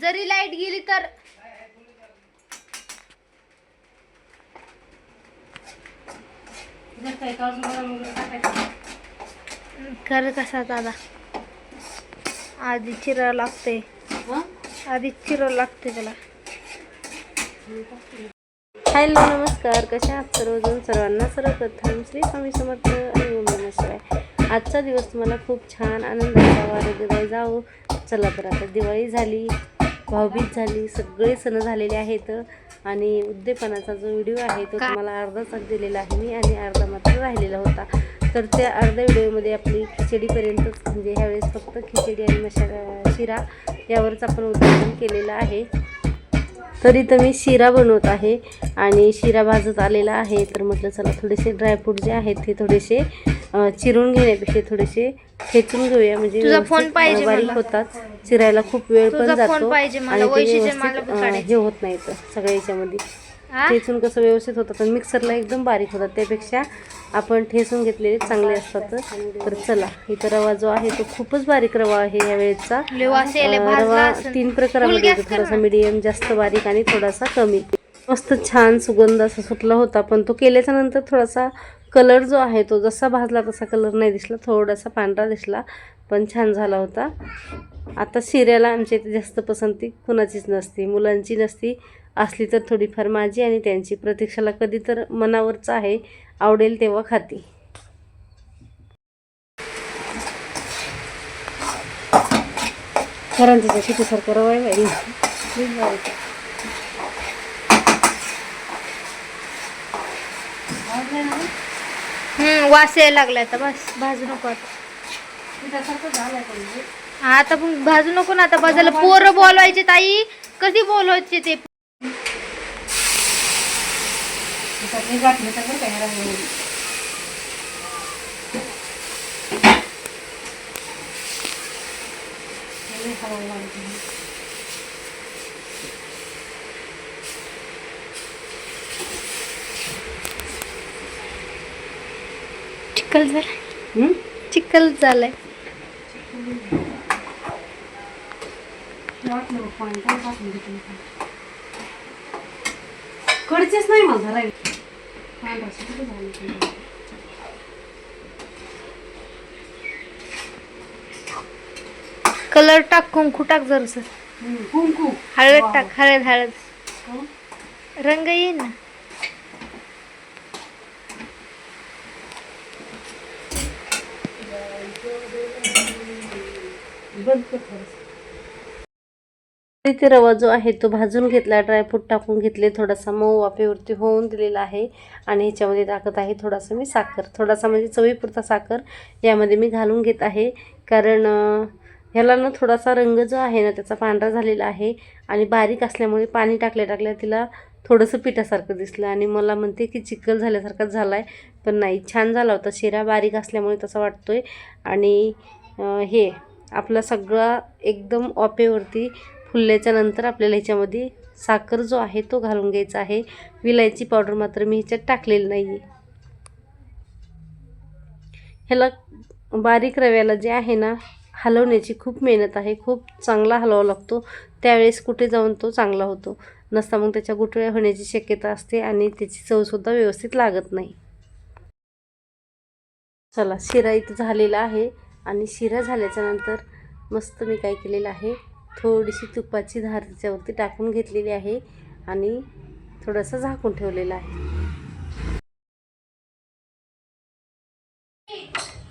जरी लाइट गेली तर कर कसा दादा आधी चिरा लागते आधी चिरा लागते त्याला. हॅलो नमस्कार. कशा आहात सर्वजण? सर्वांना सर्वप्रथम श्री स्वामी समर्थ आणि ओम नमः शिवाय. आजचा दिवस तुम्हाला खूप छान आनंदाचा वारोग्यदायी जावो. चला तर आता दिवाळी झाली. भाऊबीज झाली सगळे सण झालेले आहेत आणि उद्दीपनाचा जो व्हिडिओ आहे तो तुम्हाला अर्धाच दिलेला आहे मी आणि अर्धा मात्र राहिलेला होता. तर त्या अर्ध्या व्हिडिओमध्ये आपली खिचडीपर्यंतच म्हणजे ह्यावेळेस फक्त खिचडी आणि मसाला शिरा यावरच आपण उद्घाटन केलेलं आहे. तर इथं मी शिरा बनवत आहे आणि शिरा भाजत आलेला आहे. तर म्हटलं चला थोडेसे ड्रायफ्रूट जे आहेत ते थोडेसे चिरून घेण्यापेक्षा थोडेसे खेचून घेऊया. म्हणजे तुझा फोन पाहिजे बारीक. होतात. चिरायला खूप वेळ पण जातो. आणि. हे होत नाही तर सगळ्या याच्यामध्ये? ठेचून कसं व्यवस्थित होतं पण मिक्सरला एकदम बारीक होतात. त्यापेक्षा आपण ठेचून घेतलेले चांगले असतात. तर चला इथं रवा जो आहे तो खूपच बारीक रवा आहे या वेळेचा. रवा. तीन प्रकारामध्ये येतो. थोडासा. मिडियम जास्त बारीक आणि थोडासा कमी. मस्त छान सुगंध असा सुटला होता. पण तो केल्याच्यानंतर थोडासा कलर जो आहे तो जसा भाजला तसा कलर नाही दिसला थोडासा पांढरा दिसला पण छान झाला होता. आता शिऱ्याला आमच्या इथे जास्त पसंती कुणाचीच नसते मुलांची नसती. असली तर थोडीफार माझी आणि त्यांची. प्रतीक्षाला कधी तर मनावरचं आहे आवडेल तेव्हा खाती. करंजीच्या शिटीसारखं रवा आहे बाई. वास यायला लागला आता बस. भाजू नको आता. हा, आता पण भाजू नको ना आता भाजायला पोरं बोलवायचे ताई. कधी बोलवायचे ते हे गाठलं तर बरं का ह्या रव्यामध्ये. हे लई हलवावं लागतं हे. चिखल झालाय? चिखल झालाय. कडचेच नाही मला? कलर टाक कुंकू टाक जरस हम्म, कुंकू हळद टाक हळद हळद. रंग येईल ना बंद कर थोडंसं. इथे रवा जो आहे तो भाजून घेतला. ड्रायफ्रूट टाकून घेतले. थोडासा मऊ वाफेवरती होऊन दिलेला आहे. आणि ह्याच्यामध्ये टाकत आहे थोडासा मी साखर. थोडासा म्हणजे चवीपुरता साखर यामध्ये मी घालून घेत आहे. कारण ह्याला ना थोडासा रंग जो आहे ना त्याचा पांढरा झालेला आहे. आणि बारीक असल्यामुळे पाणी टाकल्या टाकल्या तिला थोडंसं पिठासारखं दिसलं. आणि मला म्हणते की चिखल झाल्यासारखाच झाला आहे पण नाही. छान झाला होता. शिरा बारीक असल्यामुळे तसा वाटतोय. आणि हे आपला सगळा एकदम ऑपेवरती फुलल्याच्या नंतर आपल्याला ह्याच्यामध्ये साखर जो आहे तो घालून घ्यायचा आहे. विलायची पावडर मात्र मी ह्याच्यात टाकलेली नाही आहे ह्याला बारीक रव्याला जे आहे ना हलवण्याची खूप मेहनत आहे. खूप चांगला हलवावा लागतो. त्यावेळेस कुठे जाऊन तो चांगला होतो. नसता मग त्याच्या गुठळ्या होण्याची शक्यता असते आणि त्याची चवसुद्धा व्यवस्थित लागत नाही. चला शिरा इथं झालेला आहे. आणि शिरा झाल्याच्यानंतर मस्त मी काय केलेलं आहे थोडीशी तुपाची धार त्याच्यावरती टाकून घेतलेली आहे आणि थोडंसं झाकून ठेवलेलं आहे.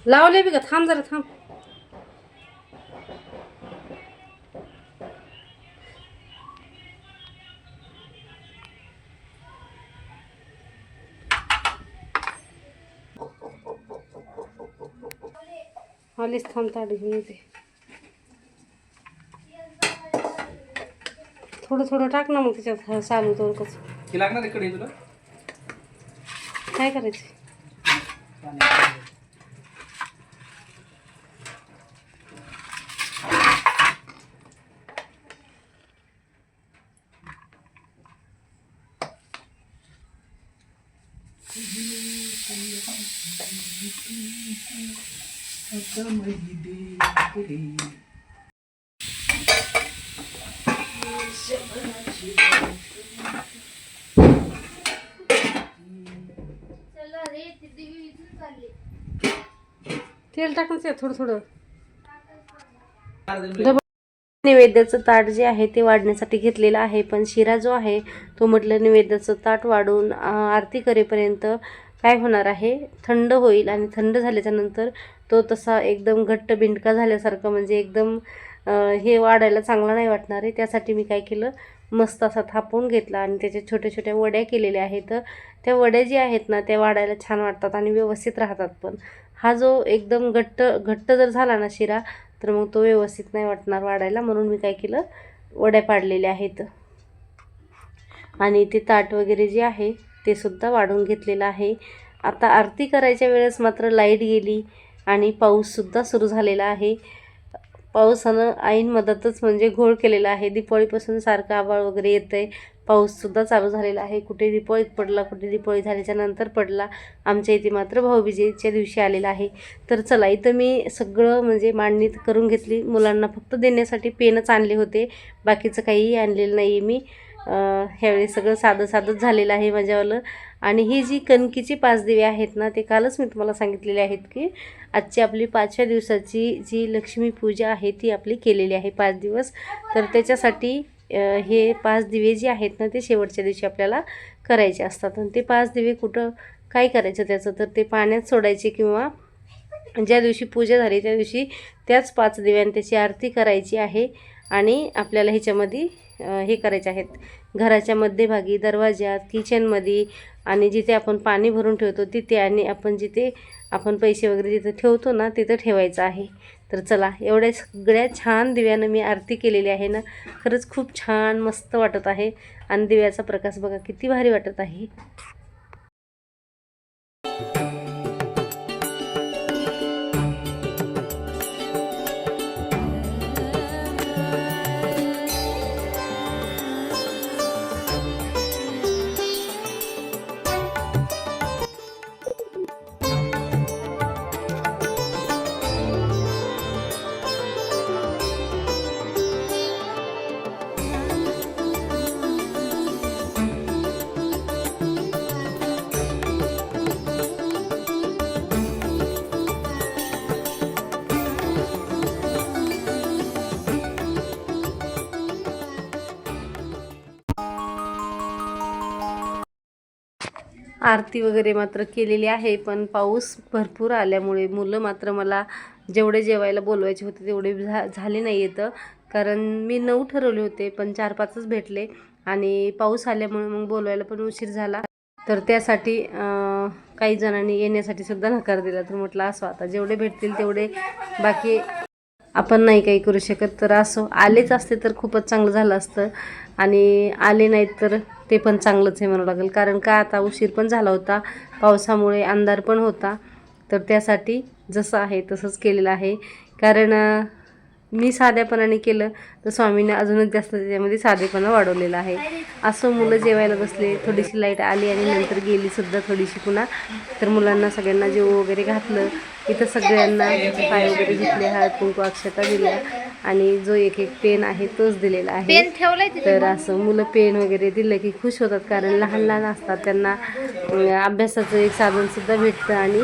लावले बी का थांब जरा थांब. आलीच थांब ताडी घेऊन येते थोडं थोडं टाक ना मग त्याच्यात चालू तो कसं हे लागणार इकडे तुला काय करायचं तेल टाकून थोडं थोडं. नैवेद्याचं ताट जे आहे ते वाढण्यासाठी घेतलेलं आहे पण शिरा जो आहे तो म्हटलं नैवेद्याचं ताट वाढून आरती करेपर्यंत काय होणार आहे? थंड होईल आणि थंड झाल्याच्यानंतर तो तसा एकदम घट्ट बिंडका झाल्यासारखं म्हणजे एकदम हे वाढायला चांगला नाही वाटणार आहे. त्यासाठी मी काय केलं? मस्त असा थापून घेतला आणि त्याच्या छोट्या छोट्या वड्या केलेल्या आहेत. त्या वड्या ज्या आहेत ना त्या वाढायला छान वाटतात आणि व्यवस्थित राहतात पण. हा जो एकदम घट्ट घट्ट जर झाला ना शिरा तर मग तो व्यवस्थित नाही वाटणार वाढायला. म्हणून मी काय केलं? वड्या पाडलेल्या आहेत. आणि ते ताट वगैरे जे आहे ते सुद्धा वाढून घेतलेलं आहे. आता आरती करायच्या वेळेस मात्र लाइट गेली आणि पाऊससुद्धा सुरू झालेला आहे. पावसानं ऐन मदतच म्हणजे घोळ केलेला आहे. दिपाळीपासून सारखं आभाळ वगैरे येतं आहे पाऊससुद्धा चालू झालेला आहे. कुठे दिपाळीत पडला कुठे दिपाळी झाल्याच्यानंतर पडला आमच्या इथे मात्र भाऊबीजेच्या दिवशी आलेला आहे. तर चला इथं मी सगळं म्हणजे मांडणी करून घेतली. मुलांना फक्त देण्यासाठी पेनच आणले होते. बाकीचं काहीही आणलेलं नाही आहे मी. ह्यावेळी सगळं साधं साधंच झालेलं आहे माझ्यावालं. आणि ही जी कणकीची पाच दिवे आहेत ना ते कालच मी तुम्हाला सांगितलेले आहेत की आजची आपली पाचव्या दिवसाची जी लक्ष्मी पूजा आहे ती आपली केलेली आहे पाच दिवस. तर त्याच्यासाठी हे पाच दिवे जे आहेत ना ते शेवटच्या दिवशी आपल्याला करायचे असतात. आणि ते पाच दिवे कुठं काय करायचं त्याचं? तर ते पाण्यात सोडायचे किंवा ज्या दिवशी पूजा झाली त्या दिवशी त्याच पाच दिव्यांनी त्याची आरती करायची आहे. आणि आपल्याला ह्याच्यामध्ये हे करायचे आहेत. घराच्या मध्यभागी दरवाज्यात किचनमध्ये आणि जिथे आपण पाणी भरून ठेवतो तिथे आणि आपण जिथे आपण पैसे वगैरे जिथे ठेवतो ना तिथं ठेवायचं आहे. तर चला एवढ्या सगळ्या छान दिव्यानं मी आरती केलेली आहे ना खरंच खूप छान मस्त वाटत आहे. आणि दिव्याचा प्रकाश बघा किती भारी वाटत आहे. आरती वगैरे मात्र केलेली आहे पण पाऊस भरपूर आल्यामुळे मुलं मात्र मला जेवढे जेवायला बोलवायचे होते तेवढे झा झाले नाही येतं. कारण मी नऊ ठरवले होते पण चार पाचच भेटले आणि पाऊस आल्यामुळे मग बोलवायला पण उशीर झाला. तर त्यासाठी काही जणांनी येण्यासाठी सुद्धा नकार दिला. तर म्हटलं असं आता जेवढे भेटतील तेवढे बाकी आपण नाही काही करू शकत. तर असो आलेच असते तर खूपच चांगलं झालं असतं. आणि आले नाहीत तर ते पण चांगलंच आहे म्हणावं लागेल. कारण का आता उशीर पण झाला होता पावसामुळे अंधार पण होता. तर त्यासाठी जसं आहे तसंच केलेलं आहे. कारण मी साध्यापणाने केलं तर स्वामीने अजूनच जास्त त्याच्यामध्ये साधेपणा वाढवलेला आहे. असं मुलं जेवायला बसले थोडीशी लाइट आली आणि नंतर गेली सुद्धा थोडीशी पुन्हा. तर मुलांना सगळ्यांना जेव वगैरे घातलं. इथं सगळ्यांना पाय वगैरे घेतले हळद कुंकू अक्षता दिल्या. आणि जो एक एक पेन आहे तोच दिलेला आहे. तर असं मुलं पेन वगैरे दिलं की खुश होतात कारण लहान लहान असतात त्यांना अभ्यासाचं एक साधन सुद्धा भेटतं आणि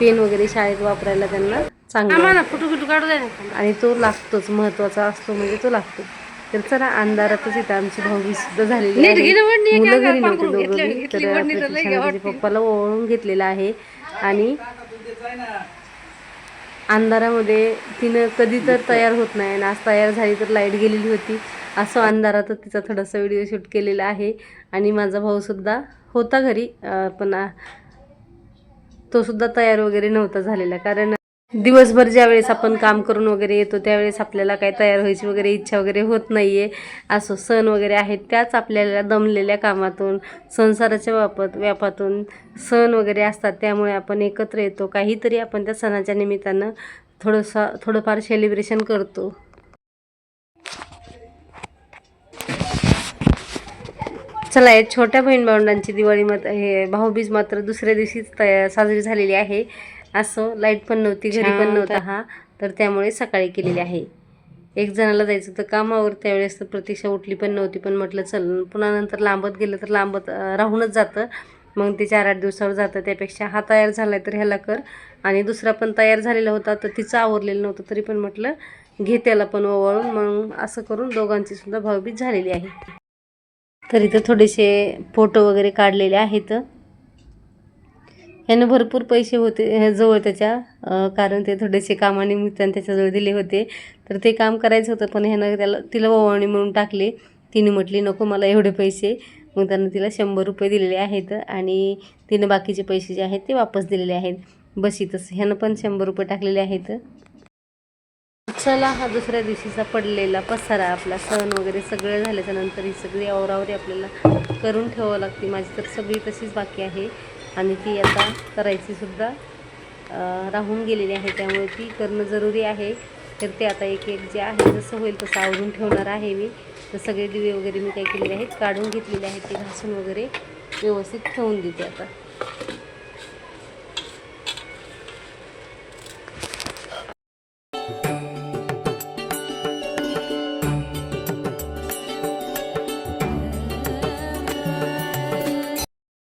पेन वगैरे शाळेत वापरायला त्यांना चांगलं आणि तो लागतोच महत्त्वाचा असतो म्हणजे तो लागतो. तर चला अंधारातच इथं आमची भाऊबी सुद्धा झालेली आहे. मुलं घरी नव्हते दोघं बी. तर प्रतीक्षाने तिच्या पप्पाला ओळून घेतलेला आहे. आणि अंधारामध्ये तिनं कधी तर तयार होत नाही आणि आज तयार झाली तर लाइट गेलेली होती. असं अंधारातच तिचा थोडासा व्हिडिओ शूट केलेला आहे आणि माझा भाऊसुद्धा होता घरी पण तोसुद्धा तो सुद्धा तयार वगैरे नव्हता झालेला. कारण दिवसभर ज्या वेळेस आपण काम करून वगैरे येतो त्यावेळेस आपल्याला काही तयार व्हायची वगैरे इच्छा वगैरे होत नाही आहे असो सण वगैरे आहेत त्याच आपल्याला दमलेल्या कामातून संसाराच्या वापत व्यापातून सण वगैरे असतात त्यामुळे आपण एकत्र येतो. काहीतरी आपण त्या सणाच्या निमित्तानं थोडंसं थोडंफार सेलिब्रेशन करतो. चला या छोट्या बहीण भावंडांची दिवाळी मात्र हे भाऊबीज मात्र दुसऱ्या दिवशीच तया साजरी झालेली आहे. असं लाइट पण नव्हती घरी पण नव्हता हा. तर त्यामुळे सकाळी केलेली आहे. एक जणाला जायचं होतं कामावर त्यावेळेस तर प्रतीक्षा उठली पण नव्हती पण म्हटलं चल पुन्हा नंतर लांबत गेलं तर लांबत राहूनच जातं. मग ते चार आठ दिवसावर जातं त्यापेक्षा हा तयार झाला आहे तर ह्याला कर. आणि दुसरा पण तयार झालेला होता तर तिचं आवरलेलं नव्हतं तरी पण म्हटलं घे त्याला पण ओवाळून. मग असं करून दोघांची सुद्धा भावबीज झालेली आहे. तर इथं थोडेसे फोटो वगैरे काढलेले आहेत. ह्यानं भरपूर पैसे होते ह्या जवळ त्याच्या कारण ते थोडेसे कामानिमित्ताने त्याच्याजवळ दिले होते. तर ते काम करायचं होतं पण ह्यानं त्याला तिला ओवाळणी म्हणून टाकले. तिने म्हटली नको मला एवढे पैसे. मग त्यानं तिला शंभर रुपये दिलेले आहेत आणि तिनं बाकीचे पैसे जे आहेत ते वापस दिलेले आहेत. बस इथंच. ह्यानं पण शंभर रुपये टाकलेले आहेत. चला हा दुसऱ्या दिवशीचा पडलेला पसारा आपला सण वगैरे सगळं झाल्याच्यानंतर ही सगळी आवरावरी आपल्याला करून ठेवावं लागते. माझी तर सगळी तशीच बाकी आहे. आणि ती आता करायची सुद्धा राहून गेलेली आहे. त्यामुळे ती करणं जरुरी आहे. तर ते आता एक एक जे आहे जसं होईल तसं आवरून ठेवणार आहे मी. तर सगळे दिवे वगैरे मी काय केलेले आहेत काढून घेतलेले आहेत ते घासून वगैरे व्यवस्थित ठेवून देते आता.